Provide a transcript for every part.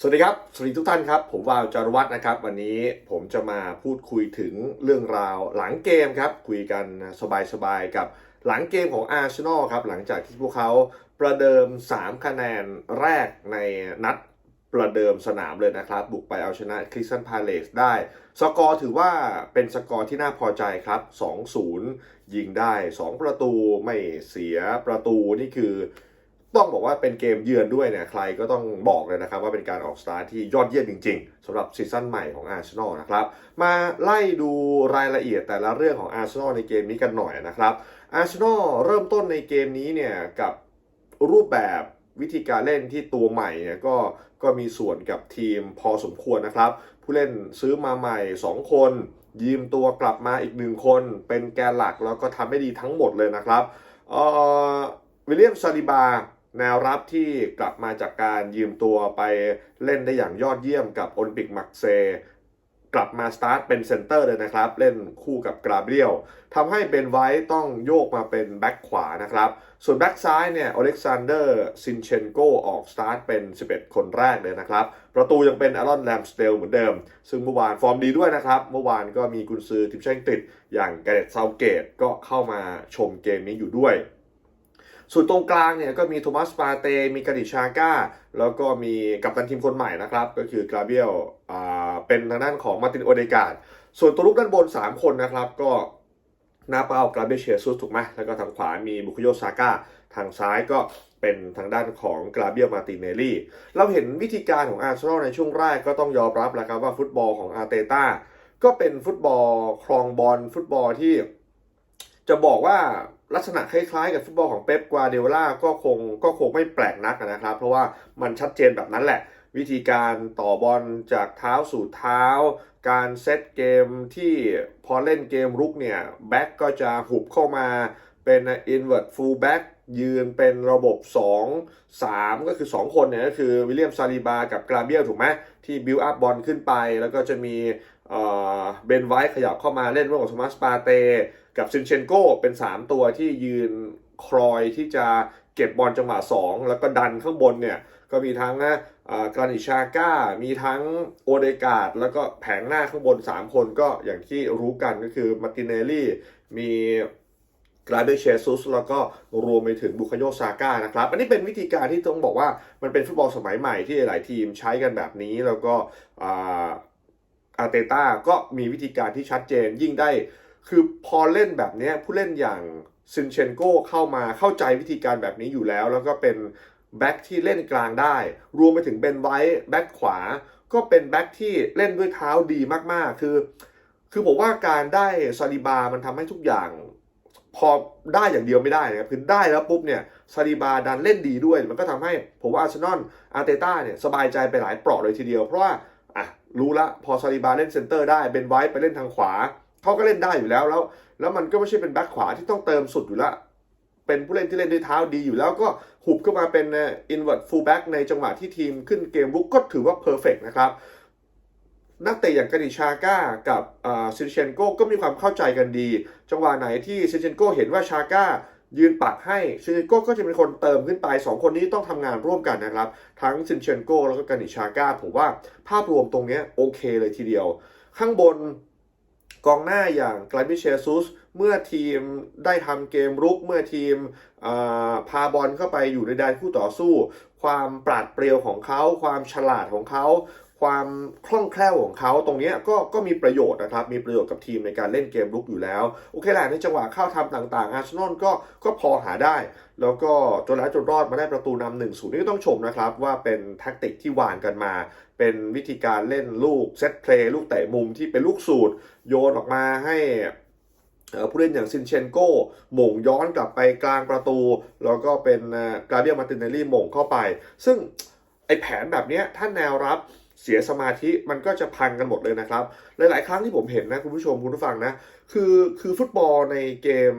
สวัสดีครับ สวัสดีทุกท่านครับ ผมวาวจารวัฒน์นะครับ วันนี้ผมจะมาพูดคุยถึงเรื่องราวหลังเกมครับ คุยกันสบายๆกับหลังเกมของอาร์เซนอลครับ หลังจากที่พวกเขาประเดิม 3 คะแนนแรกในนัดประเดิมสนามเลยนะครับ บุกไปเอาชนะคริสตันพาเลสได้ สกอร์ถือว่าเป็นสกอร์ที่น่าพอใจครับ 2-0 ยิงได้ 2 ประตูไม่เสียประตูนี่คือ ต้องบอกว่าเป็นเกมเยือนด้วยเนี่ยใครก็ต้องบอกเลยนะครับ ว่าเป็นการออกสตาร์ทที่ยอดเยี่ยมจริง ๆสำหรับซีซั่นใหม่ของอาร์เซนอลนะครับมาไล่ดูรายละเอียดแต่ละเรื่องของอาร์เซนอลในเกมนี้กันหน่อยนะครับอาร์เซนอลเริ่มต้นในเกมนี้เนี่ยกับรูปแบบวิธีการเล่นที่ตัวใหม่เนี่ยก็ก็มีส่วนกับทีมพอสมควรนะครับ ผู้เล่นซื้อมาใหม่ 2 คน ยืมตัวกลับมาอีกหนึ่งคน เป็นแกนหลักแล้วก็ทำได้ดีทั้งหมดเลยนะครับเอ่อวิลเลียมซาลิบา แนวรับที่กลับมาจากการยืมตัวไปเล่นได้อย่างยอดเยี่ยมกับโอลิมปิกมักเซ กลับมาสตาร์ทเป็นเซนเตอร์เลยนะครับ เล่นคู่กับกราเบียลทำให้เบนไวท์ต้องโยกมาเป็นแบ็คขวานะครับ ส่วนแบ็คซ้ายเนี่ยอเล็กซานเดอร์ซินเชนโกออกสตาร์ทเป็น 11 คนแรกเลยนะครับ ประตูยังเป็นอารอนแรมสเตลเหมือนเดิม ซึ่งเมื่อวานฟอร์มดีด้วยนะครับ เมื่อวานก็มีกุนซือทีมชาติอังกฤษอย่างแกเรตเซาเกตก็เข้ามาชมเกมนี้อยู่ด้วย ส่วนตรงกลางเนี่ยก็มีโทมัสปาเต มีกาดิชาก้า แล้วก็มีกัปตันทีมคนใหม่นะครับ ก็คือกราเบียลอ่าเป็นทางด้านของมาตินโอเดกาดส่วนตัวลุกด้านบน 3 คนนะครับ ก็หน้าเป้ากราเบียเชซุสถูกไหมแล้วก็ทางขวามีบุคโยซาก้า ทางซ้ายก็เป็นทางด้านของกราเบียลมาติเนลลี่ เราเห็นวิธีการของอาร์เซนอลในช่วงแรกก็ต้องยอมรับแล้วครับว่าฟุตบอลของอาร์เตต้าก็เป็นฟุตบอลครองบอลฟุตบอลที่จะบอกว่า ลักษณะคล้ายๆกับฟุตบอลของเป๊ปกวาเดล่าก็คงก็คงไม่แปลกนักนะครับ เพราะว่ามันชัดเจนแบบนั้นแหละ วิธีการต่อบอลจากเท้าสู่เท้า การเซตเกมที่พอเล่นเกมรุกเนี่ยแบ็กก็จะหุบเข้ามาเป็น invert full back ยืนเป็นระบบ 2 3 ก็คือ 2 คนเนี่ยก็คือวิลเลียมซาลิบากับกราเบียลถูกไหมที่บิลอัพบอลขึ้นไป แล้วก็จะมี เบนไวท์ขยับเข้ามาเล่นร่วมกับโทมัสปาเต กับซินเชนโกเป็น 3 ตัวที่ยืนครอยที่จะเก็บบอลจังหวะ 2 แล้วก็ดันข้างบนเนี่ย ก็มีทั้งนะกรานิชาก้า มีทั้งโอเดกาดแล้วก็แผงหน้าข้างบน 3 คนก็อย่างที่รู้กันก็คือมาร์ติเนลลี่มีกราเดเชซุสแล้วก็รวมไปถึงบุคโยซาก้านะครับ อันนี้เป็นวิธีการที่ต้องบอกว่ามันเป็นฟุตบอลสมัยใหม่ที่หลายทีมใช้กันแบบนี้แล้วก็ อาร์เตต้าก็มีวิธีการที่ชัดเจนยิ่งได้ คือพอเล่นแบบนี้ผู้เล่นอย่างซินเชนโกเข้ามาเข้าใจวิธีการแบบนี้อยู่แล้ว แล้วก็เป็นแบ็กที่เล่นกลางได้ รวมไปถึงเบนไวท์แบ็กขวา ก็เป็นแบ็กที่เล่นด้วยเท้าดีมากๆ คือ คือผมว่าการได้ซาลิบา มันทำให้ทุกอย่าง พอได้อย่างเดียวไม่ได้นะครับคือได้แล้วปุ๊บเนี่ยซาลิบาดันเล่นดีด้วย มันก็ทำให้ผมว่าอาร์เซนอลอาร์เตต้าเนี่ยสบายใจไปหลายเปราะเลยทีเดียว เพราะว่า อะรู้ละพอซาลิบาเล่นเซนเตอร์ได้เบนไวท์ไปเล่นทางขวาเขาก็เล่นได้อยู่แล้วแล้ว แล้วมันก็ไม่ใช่เป็นแบ็คขวาที่ต้องเติมสุดอยู่ละเป็นผู้เล่นที่เล่นด้วยเท้าดีอยู่แล้วก็หุบเข้ามาเป็นอินเวอร์ตฟูลแบ็กในจังหวะที่ทีมขึ้นเกมรุกก็ถือว่าเพอร์เฟกนะครับนักเตะอย่างกาดิชาก้ากับซินเชนโกก็มีความเข้าใจกันดี จังหวะไหนที่ซินเชนโกเห็นว่าชาก้า ยืนปักให้ซินเชนโกก็จะเป็นคนเติมขึ้นไป 2 คนนี้ต้องทำงานร่วมกันนะครับ ทั้งซินเชนโกแล้วก็กาดิชาก้าผมว่าภาพรวมตรงนี้โอเคเลยทีเดียว ข้างบนกองหน้าอย่างไกลบิเชซุสเมื่อทีมได้ทำเกมรุก เมื่อทีมพาบอลเข้าไปอยู่ในแดนคู่ต่อสู้ ความปราดเปรียวของเขา ความฉลาดของเขา ความคล่องแคล่วของเขาตรงนี้ก็ก็มีประโยชน์นะครับ มีประโยชน์กับทีมในการเล่นเกมรุกอยู่แล้ว โอเคแหละในจังหวะเข้าทำต่างๆ อาร์เซนอลก็ก็พอหาได้ แล้วก็จนแล้วจนรอดมาได้ประตูนำหนึ่งศูนย์นี่ก็ต้องชมนะครับ ว่าเป็นแท็กติกที่วางกันมา เป็นวิธีการเล่นลูกเซตเพลย์ลูกเตะมุมที่เป็นลูกสูตรโยนออกมาให้ผู้เล่นอย่างซินเชนโก้หม่งย้อนกลับไปกลางประตู แล้วก็เป็นกราเบียลมาตินเนลลี่หม่งเข้าไป ซึ่งไอแผนแบบนี้ถ้าแนวรับ เสียสมาธิมันก็จะพังกันหมดเลยนะครับ หลาย ๆ ครั้งที่ผมเห็นนะคุณผู้ชมคุณผู้ฟังนะคือคือฟุตบอลในเกม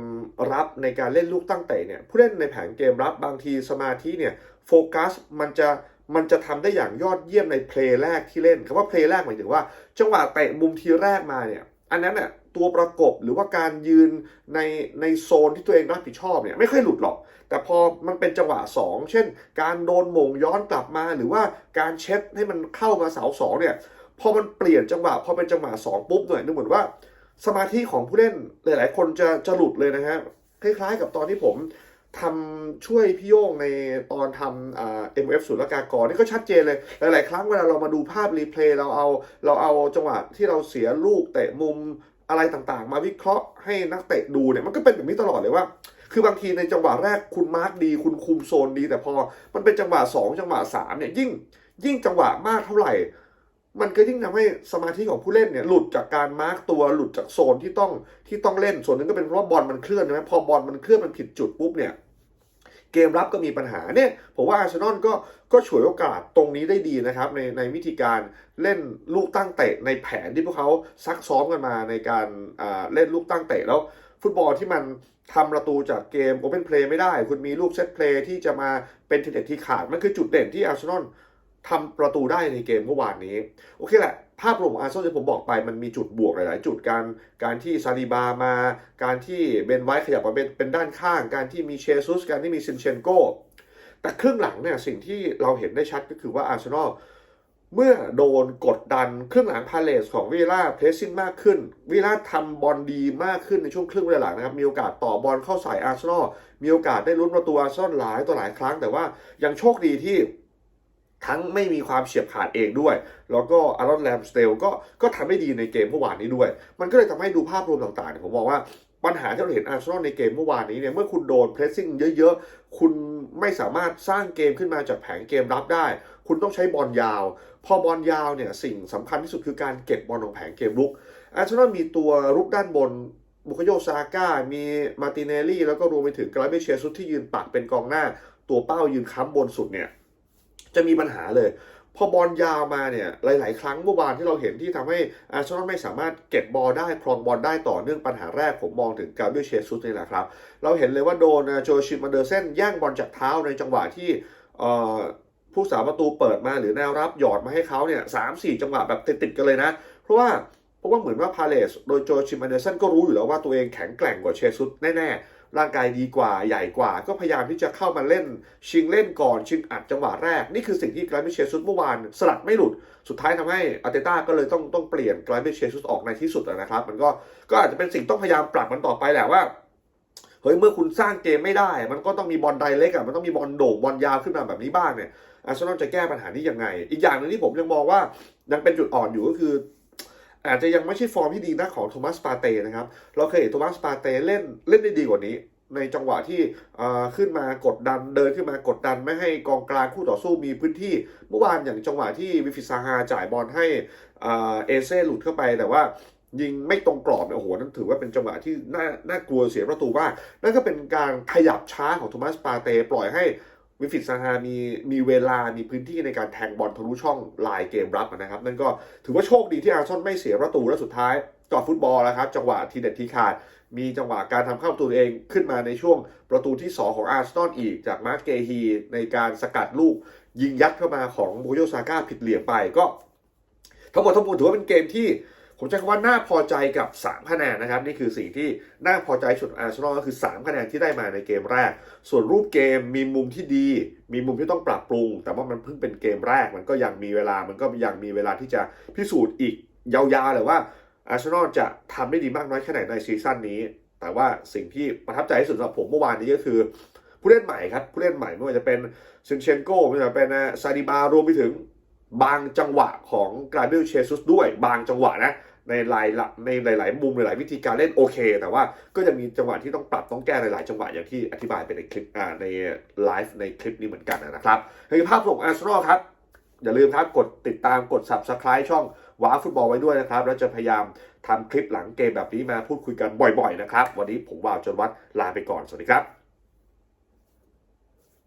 รับในการเล่นลูกตั้งเตะเนี่ยผู้เล่นในแผงเกมรับบางทีสมาธิเนี่ยโฟกัสมันจะมันจะทำได้อย่างยอดเยี่ยมในเพลย์แรกที่เล่นคำว่าเพลย์แรกหมายถึงว่า จังหวะเตะมุมทีแรกมาเนี่ยอันนั้นเนี่ย ตัวประกบหรือว่าการยืนในในโซนที่ตัวเองรับผิดชอบเนี่ยไม่ค่อยหลุดหรอก แต่พอมันเป็นจังหวะ 2 เช่น การโดนหม่งย้อนกลับมาหรือว่าการเช็ดให้มันเข้ามาเสาสองเนี่ยพอมันเปลี่ยนจังหวะพอเป็นจังหวะ2ปุ๊บเนี่ยนึกเหมือนว่าสมาธิของผู้เล่นหลาย ๆ คนจะจะหลุดเลยนะฮะคล้าย ๆ กับตอนที่ผมทำช่วยพี่โย่งในตอนทำเอ่า MF สุลกากรนี่ก็ชัดเจนเลย หลาย ๆ ครั้งเวลาเรามาดูภาพรีเพลย์เราเอาเราเอาจังหวะที่เราเสียลูกเตะมุม อะไรต่างๆ มาวิเคราะห์ให้นักเตะดูเนี่ยมันก็เป็นแบบนี้ตลอดเลยว่า คือบางทีในจังหวะแรกคุณมาร์กดี คุณคุมโซนดี แต่พอมันเป็นจังหวะ 2 จังหวะ3เนี่ยยิ่งยิ่งจังหวะมากเท่าไหร่ มันก็ยิ่งทำให้สมาธิของผู้เล่นเนี่ยหลุดจากการมาร์กตัวหลุดจากโซนที่ต้องที่ต้องเล่นส่วนหนึงก็เป็นเพราะบอลมันเคลื่อนใช่ไหมพอบอลมันเคลื่อนมันผิดจุดปุ๊บเนี่ย เกมรับก็มีปัญหาเนี่ยผมว่าอาร์เซนอลก็ก็ฉวยโอกาสตรงนี้ได้ดีนะครับ ในในวิธีการเล่นลูกตั้งเตะในแผนที่พวกเขาซักซ้อมกันมาในการอ่าเล่นลูกตั้งเตะแล้วฟุตบอลที่มันทำประตูจากเกมโอเพนเพลย์ไม่ได้ คุณมีลูกเซตเพลย์ที่จะมาเป็นทีเด็ดที่ขาด มันคือจุดเด่นที่อาร์เซนอลทำประตูได้ในเกมเมื่อวานนี้ โอเคแหละภาพรวมของอาร์เซนอลที่ผมบอกไปมันมีจุดบวกหลาย ๆ จุดการการที่ซาดิบามา การที่เบนไวท์ขยับมาเป็นเป็นด้านข้าง การที่มีเชซุสการที่มีซินเชนโกแต่ครึ่งหลังเนี่ยสิ่งที่เราเห็นได้ชัดก็คือว่าอาร์เซนอลเมื่อโดนกดดันครึ่งหลังพาเลสของวิล่าเพรสซิ่งมากขึ้นวิลล่าทำบอลดีมากขึ้นในช่วงครึ่งเวลาหลังนะครับมีโอกาสต่อบอลเข้าใส่อาร์เซนอลมีโอกาสได้ลุ้นประตูอาร์เซนอลหลายต่อหลายครั้งแต่ว่ายังโชคดีที่ ทั้งไม่มีความเฉียบขาดเองด้วย แล้วก็อารอนแรมสเตลก็ก็ทำได้ดีในเกมเมื่อวานนี้ด้วย มันก็เลยทำให้ดูภาพรวมต่างๆเนี่ยผมบอกว่าปัญหาที่เราเห็นอาร์เซนอลในเกมเมื่อวานนี้เนี่ยเมื่อคุณโดนเพรสซิ่งเยอะๆ คุณไม่สามารถสร้างเกมขึ้นมาจากแผงเกมรับได้ คุณต้องใช้บอลยาว พอบอลยาวเนี่ยสิ่งสำคัญที่สุดคือการเก็บบอลของแผงเกมรุกอาร์เซนอลมีตัวรุกด้านบนบุคโยซาก้า มีมาติเนลลี่ แล้วก็รวมไปถึงกราเบเชียซุสที่ยืนปักเป็นกองหน้า ตัวเป้ายืนค้ำบนสุดเนี่ย จะมีปัญหาเลย พอบอลยาวมาเนี่ยหลาย ๆ ครั้งเมื่อวานที่เราเห็นที่ทำให้อาร์เซนอลไม่สามารถเก็บบอลได้ครองบอลได้ต่อเนื่องปัญหาแรกผมมองถึงการด้วยเชซุสนี่แหละครับ เราเห็นเลยว่าโดนโจชิมันเดอร์เซนแย่งบอลจากเท้าในจังหวะที่ผู้สาประตูเปิดมาหรือแนวรับหยอดมาให้เขาเนี่ยสามสี่จังหวะแบบติดๆกันเลยนะ เพราะว่าเพราะว่าเหมือนว่าพาเลสโดยโจชิมันเดอร์เซนก็รู้อยู่แล้วว่าตัวเองแข็งแกร่งกว่าเชซุสแน่ๆ ร่างกายดีกว่าใหญ่กว่า ก็พยายามที่จะเข้ามาเล่น ชิงเล่นก่อนชิงอัดจังหวะแรก นี่คือสิ่งที่ไกรเบเชซุสเมื่อวานสลัดไม่หลุด สุดท้ายทำให้อาเตต้าก็เลยต้องต้องเปลี่ยนไกรเบเชซุสออกในที่สุดนะครับ มันก็ก็อาจจะเป็นสิ่งต้องพยายามปรับมันต่อไปแหละว่าเฮ้ยเมื่อคุณสร้างเกมไม่ได้ มันก็ต้องมีบอลไดเล็กอะมันต้องมีบอลโด่งบอลยาวขึ้นมาแบบนี้บ้างเนี่ยอาร์เซนอลจะแก้ปัญหานี้ยังไง อีกอย่างหนึงที่ผมยังมองว่ายังเป็นจุดอ่อนอยู่ก็คือ อาจจะยังไม่ใช่ฟอร์มที่ดีนะของโทมัสปาเต้นะครับ เราเคยเห็นโทมัสปาเต้เล่นเล่นได้ดีกว่านี้ ในจังหวะที่ขึ้นมากดดันเดินขึ้นมากดดันไม่ให้กองกลางคู่ต่อสู้มีพื้นที่ เมื่อวานอย่างจังหวะที่วิฟิซาฮาจ่ายบอลให้เอ่อเอเซ่หลุดเข้าไปแต่ว่ายิงไม่ตรงกรอบเนี่ยโอ้โหนั่นถือว่าเป็นจังหวะที่น่าน่ากลัวเสียประตูมากนั่นก็เป็นการขยับช้าของโทมัสปาเต้ปล่อยให้ วิฟิตซาฮามีมีเวลา มีพื้นที่ในการแทงบอลทะลุช่องลายเกมรับนะครับ นั่นก็ถือว่าโชคดีที่อาร์ซอลไม่เสียประตูและสุดท้ายกอดฟุตบอลแล้วครับ จังหวะทีเด็ดทีขาด มีจังหวะการทำเข้าประตูตัวเองขึ้นมาในช่วงประตูที่ 2 ของอาร์ซอลอีกจากมาร์กเกฮีในการสกัดลูกยิงยัดเข้ามาของโบโยซาก้าผิดเหลี่ยมไปก็ทั้งหมดทั้งมวลถือว่าเป็นเกมที่ ผมใช้คำว่าน่าพอใจกับ 3 คะแนนนะครับ นี่คือสิ่งที่น่าพอใจสุดอาร์เซนอลก็คือ 3 คะแนนที่ได้มาในเกมแรก ส่วนรูปเกมมีมุมที่ดี มีมุมที่ต้องปรับปรุง แต่ว่ามันเพิ่งเป็นเกมแรก มันก็ยังมีเวลามันก็ยังมีเวลาที่จะพิสูจน์อีกยาวๆเลยว่าอาร์เซนอลจะทำได้ดีมากน้อยแค่ไหนในซีซั่นนี้ แต่ว่าสิ่งที่ประทับใจที่สุดสำหรับผมเมื่อวานนี้ก็คือผู้เล่นใหม่ครับผู้เล่นใหม่ไม่ว่าจะเป็นซินเชนโกไม่ว่าจะเป็นซาดิบารวมไปถึงบางจังหวะของกราเบลเชซุสด้วย บางจังหวะนะ ในหลายในหลาย ๆ มุมหลาย ๆ วิธีการเล่นโอเค แต่ว่าก็จะมีจังหวะที่ต้องปรับต้องแก้หลาย ๆ จังหวะอย่างที่อธิบายไปในคลิปอ่าในไลฟ์ในคลิปนี้เหมือนกันนะครับในภาพของอาร์เซนอลครับ อย่าลืมครับกดติดตามกด subscribe ช่องว้าฟุตบอลไว้ด้วยนะครับ แล้วจะพยายามทำคลิปหลังเกมแบบนี้มาพูดคุยกันบ่อย ๆ นะครับ วันนี้ผมว่าวจนวัดลาไปก่อนสวัสดีครับ